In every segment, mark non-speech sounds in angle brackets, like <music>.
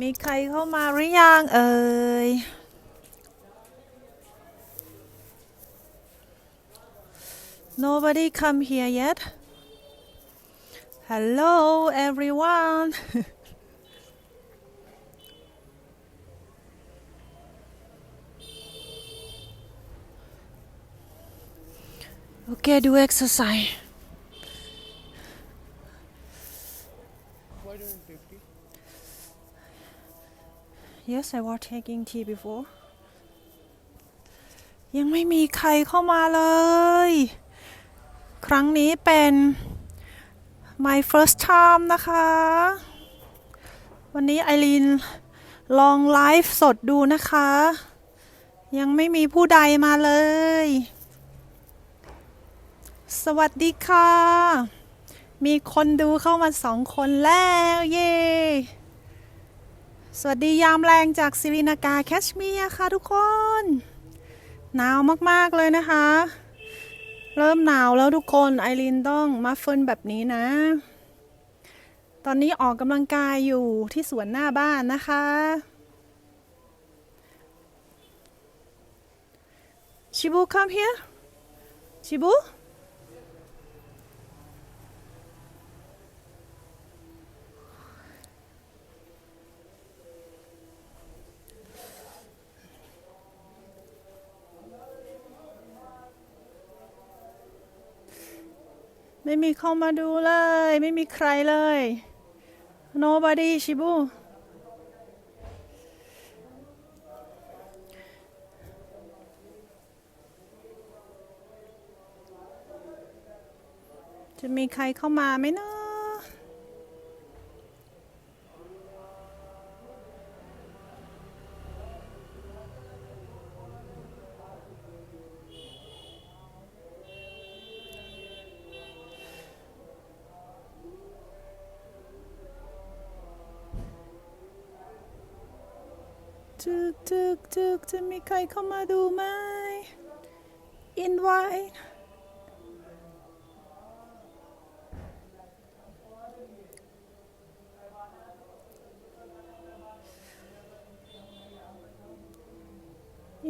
มีใครเข้ามาหรือยังเอ่ย Nobody come here yet Hello everyone <laughs> Okay do exercise Yes I was taking tea before ยังไม่มีใครเข้ามาเลย ครั้งนี้เป็น my first time นะคะ วันนี้ไอรีนลองไลฟ์สดดูนะคะ ยังไม่มีผู้ใดมาเลย สวัสดีค่ะ มีคนดูเข้ามาสองคนแล้ว เย้ สวัสดียามแรงจากซิรินากาแคชเมียร์ค่ะทุกคน หนาวมากๆเลยนะคะ เริ่มหนาวแล้วทุกคนไอรินต้องมาเฟิลแบบนี้นะ ตอนนี้ออกกำลังกายอยู่ที่สวนหน้าบ้านนะคะ ชิบู come here ชิบู ไม่มีเข้ามาดูเลย ไม่มีใครเลย nobody ชิบูจะมีใครเข้ามาไหมเนาะ จึกจึกจึกจะมีใครเข้ามาดูไหม invite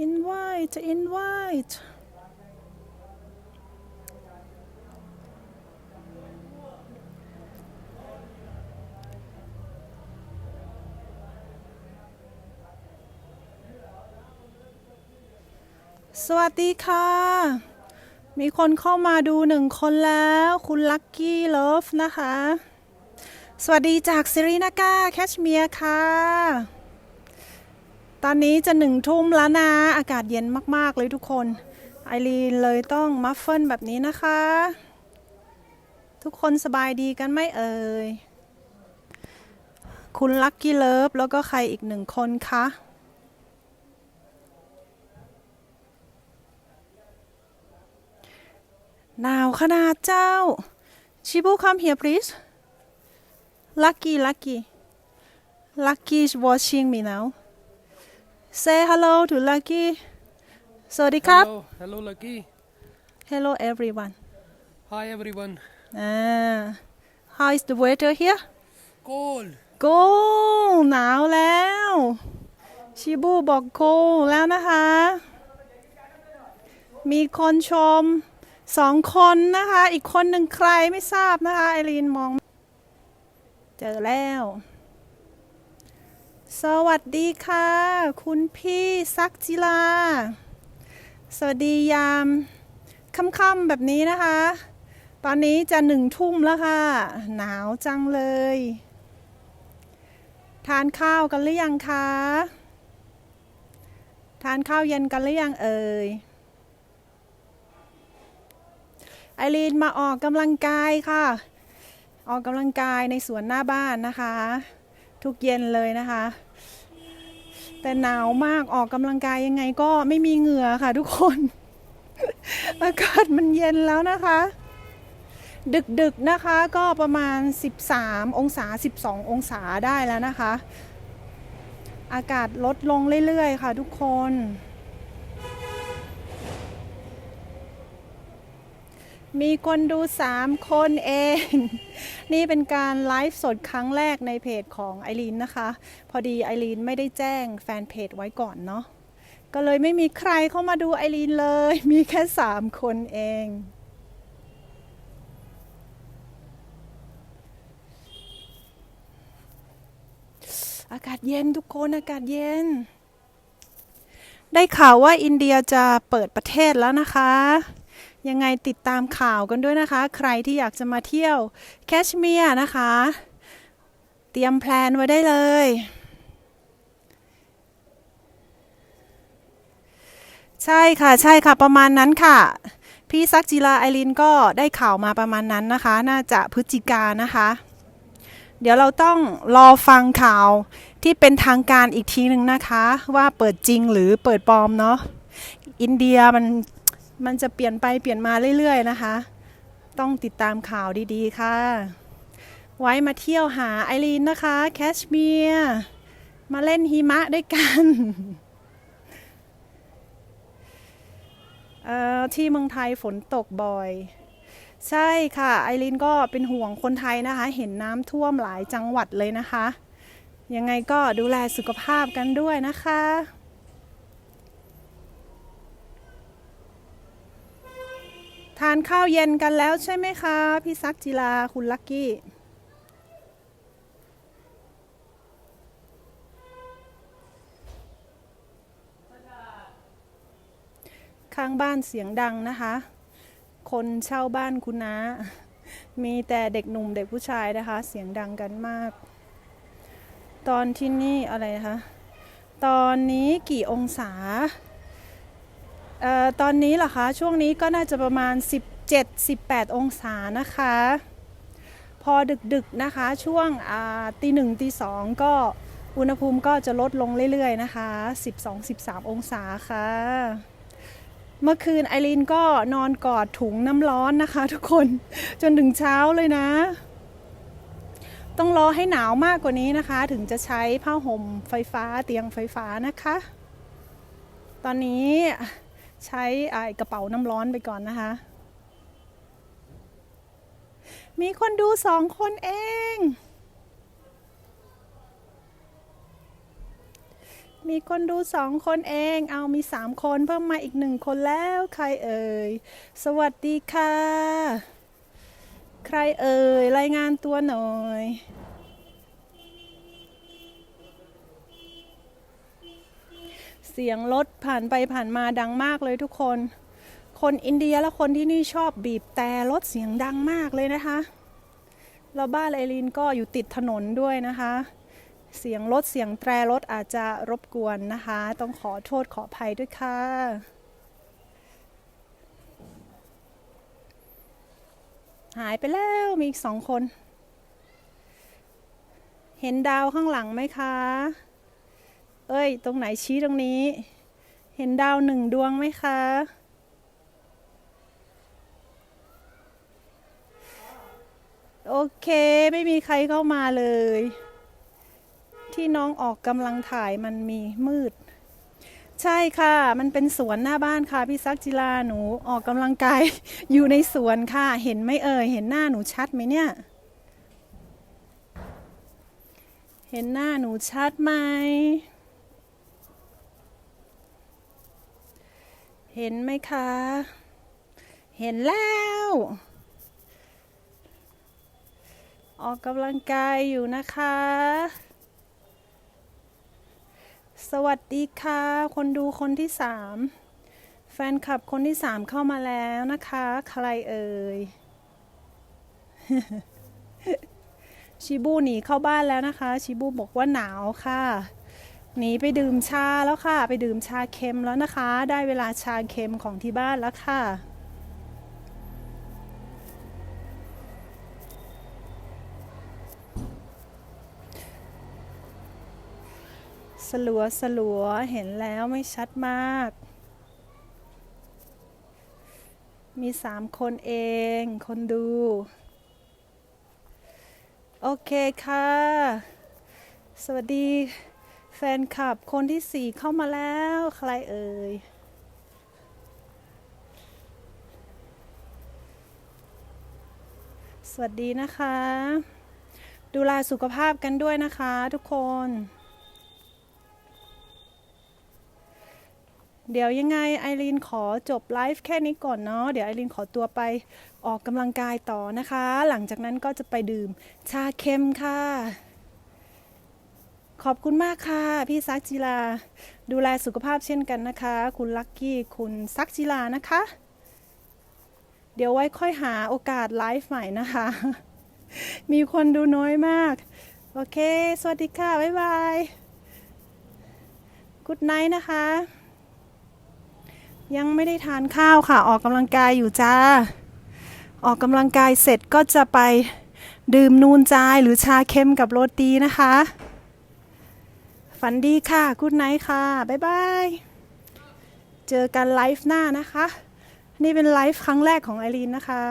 invite invite สวัสดีค่ะ มีคนเข้ามาดูหนึ่งคนแล้ว คุณลั c กี้เลิฟนะคะ สวัสดีจากซิรินาก้าแคชเมียร์ค่ะ ตอนนี้จะหนึ่งทุ่มแล้วนะ อากาศเย็นมาก ๆ เลยทุกคน ไอรีนเลยต้องมัฟเฟิลแบบนี้นะคะ ทุกคนสบายดีกันไหมเอ่ย คุณลั c กี้เลิฟแล้วก็ใครอีกหนึ่งคนคะ หนาวขนาดเจ้า ชิบู come here please Lucky Lucky Lucky is watching me now say hello to Lucky สวัสดีครับ Hello, hello, Lucky. hello everyone Hi, everyone. อ่า how is the weather here Cold. go หนาวแล้ว ชิบูบอก go แล้วนะคะ มีคนชม สองคนนะคะ อีกคนหนึ่งใครไม่ทราบนะคะไอรีนมอง เจอแล้ว สวัสดีค่ะ คุณพี่ซักจิลา สวัสดียามค่ำๆแบบนี้นะคะ ตอนนี้จะหนึ่งทุ่มแล้วค่ะ หนาวจังเลย ทานข้าวกันหรือยังคะ ทานข้าวเย็นกันหรือยังเอ่ย ไอรีนมาออกกำลังกายค่ะ ออกกำลังกายในสวนหน้าบ้านนะคะ ทุกเย็นเลยนะคะ แต่หนาวมากออกกำลังกายยังไงก็ไม่มีเหงื่อค่ะทุกคน อากาศมันเย็นแล้วนะคะ ดึกๆนะคะก็ประมาณ 13 องศา 12 องศาได้แล้วนะคะ อากาศลดลงเรื่อยๆ ค่ะทุกคน มีคนดูสามคนเอง นี่เป็นการไลฟ์สดครั้งแรกในเพจของไอรีนนะคะ พอดีไอรีนไม่ได้แจ้งแฟนเพจไว้ก่อนเนาะก็เลยไม่มีใครเข้ามาดูไอรีนเลย มีแค่สามคนเอง อากาศเย็นทุกคนอากาศเย็น ได้ข่าวว่าอินเดียจะเปิดประเทศแล้วนะคะ ยังไงติดตามข่าวกันด้วยนะคะ ใครที่อยากจะมาเที่ยวแคชเมียร์นะคะ เตรียมแพลนไว้ได้เลย ใช่ค่ะใช่ค่ะประมาณนั้นค่ะ พี่ซักจิลาไอรินก็ได้ข่าวมาประมาณนั้นนะคะ น่าจะพฤศจิกานะคะ เดี๋ยวเราต้องรอฟังข่าวที่เป็นทางการอีกทีหนึ่งนะคะ ว่าเปิดจริงหรือเปิดปลอมเนาะอินเดียมัน มันจะเปลี่ยนไปเปลี่ยนมาเรื่อยๆนะคะ ต้องติดตามข่าวดีๆค่ะ ไว้มาเที่ยวหาไอรีนนะคะ แคชเมียร์มาเล่นหิมะด้วยกันเอ่อที่เมืองไทยฝนตกบ่อย ใช่ค่ะ ไอรินก็เป็นห่วงคนไทยนะคะ เห็นน้ำท่วมหลายจังหวัดเลยนะคะ ยังไงก็ดูแลสุขภาพกันด้วยนะคะ ทานข้าวเย็นกันแล้วใช่ไหมคะ พี่ซักจิลาคุณลักกี้ ข้างบ้านเสียงดังนะคะ คนเช่าบ้านคุณนะมีแต่เด็กหนุ่มเด็กผู้ชายนะคะ เสียงดังกันมาก ตอนที่นี่อะไรนะคะ ตอนนี้กี่องศา ตอนนี้เหรอคะช่วงนี้ก็น่าจะประมาณ 17-18 องศานะคะ พอดึกๆนะคะช่วงตีหนึ่งตีสองก็อุณหภูมิก็จะลดลงเรื่อยๆนะคะ 12-13 องศาค่ะ เมื่อคืนไอรีนก็นอนกอดถุงน้ำร้อนนะคะ ทุกคนจนถึงเช้าเลยนะ ต้องรอให้หนาวมากกว่านี้นะคะ ถึงจะใช้ผ้าห่มไฟฟ้าเตียงไฟฟ้านะคะ ตอนนี้ ใช้ไอกระเป๋าน้ำร้อนไปก่อนนะคะ มีคนดูสองคนเอง มีคนดูสองคนเอง เอามีสามคนเพิ่มมาอีกหนึ่งคนแล้วใครเอ่ย สวัสดีค่ะ ใครเอ่ย รายงานตัวหน่อย เสียงรถผ่านไปผ่านมาดังมากเลยทุกคน คนอินเดียและคนที่นี่ชอบบีบแต่รถเสียงดังมากเลยนะคะแล้วบ้านไอรีนก็อยู่ติดถนนด้วยนะคะ เสียงรถเสียงแตรรถอาจจะรบกวนนะคะ ต้องขอโทษขออภัยด้วยค่ะหายไปแล้วมีอีกสองคน เห็นดาวข้างหลังไหมคะ เอ้ย ตรงไหนชี้ตรงนี้ เห็นดาวหนึ่งดวงไหมคะโอเคไม่มีใครเข้ามาเลย ที่น้องออกกำลังถ่ายมันมีมืด ใช่ค่ะ มันเป็นสวนหน้าบ้านค่ะ พี่ซักจิลาหนูออกกำลังกาย อยู่ในสวนค่ะ เห็นไหมเอ่ยเห็นหน้าหนูชัดไหมเนี่ย เห็นหน้าหนูชัดไหม เห็นไหมคะ เห็นแล้ว ออกกำลังกายอยู่นะคะ สวัสดีค่ะ คนดูคนที่สามแฟนคลับคนที่สามเข้ามาแล้วนะคะ ใครเอ่ย ชิบูหนีเข้าบ้านแล้วนะคะ ชิบูบอกว่าหนาวค่ะ นีไปดื่มชาแล้วค่ะ ไปดื่มชาเค็มแล้วนะคะ ได้เวลาชาเค็มของที่บ้านแล้วค่ะ สลัวสลัวเห็นแล้วไม่ชัดมาก มีสามคนเอง คนดู โอเคค่ะ สวัสดี แฟนคลับคนที่สี่เข้ามาแล้วใครเอ่ย สวัสดีนะคะ ดูแลสุขภาพกันด้วยนะคะทุกคน เดี๋ยวยังไงไอรีนขอจบไลฟ์แค่นี้ก่อนเนาะ เดี๋ยวไอรีนขอตัวไปออกกำลังกายต่อนะคะ หลังจากนั้นก็จะไปดื่มชาเค็มค่ะ ขอบคุณมากค่ะ พี่ซักจิลา ดูแลสุขภาพเช่นกันนะคะ คุณลักกี้คุณซักจิลานะคะ เดี๋ยวไว้ค่อยหาโอกาสไลฟ์ใหม่นะคะ มีคนดูน้อยมาก โอเค สวัสดีค่ะ บ๊ายบายกุดไนท์นะคะ ยังไม่ได้ทานข้าวค่ะ ออกกำลังกายอยู่จ้า ออกกำลังกายเสร็จก็จะไปดื่มนูนจายหรือชาเค็มกับโรตีนะคะ ฝันดีค่ะกุดไนท์ค่ะ บ๊ายบาย เจอกันไลฟ์หน้านะคะ นี่เป็นไลฟ์ครั้งแรกของไอรีนนะคะ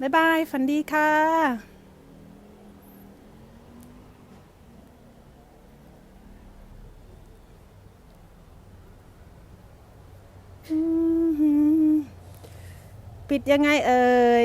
บ๊ายบาย ฝันดีค่ะปิดยังไงเอ่ย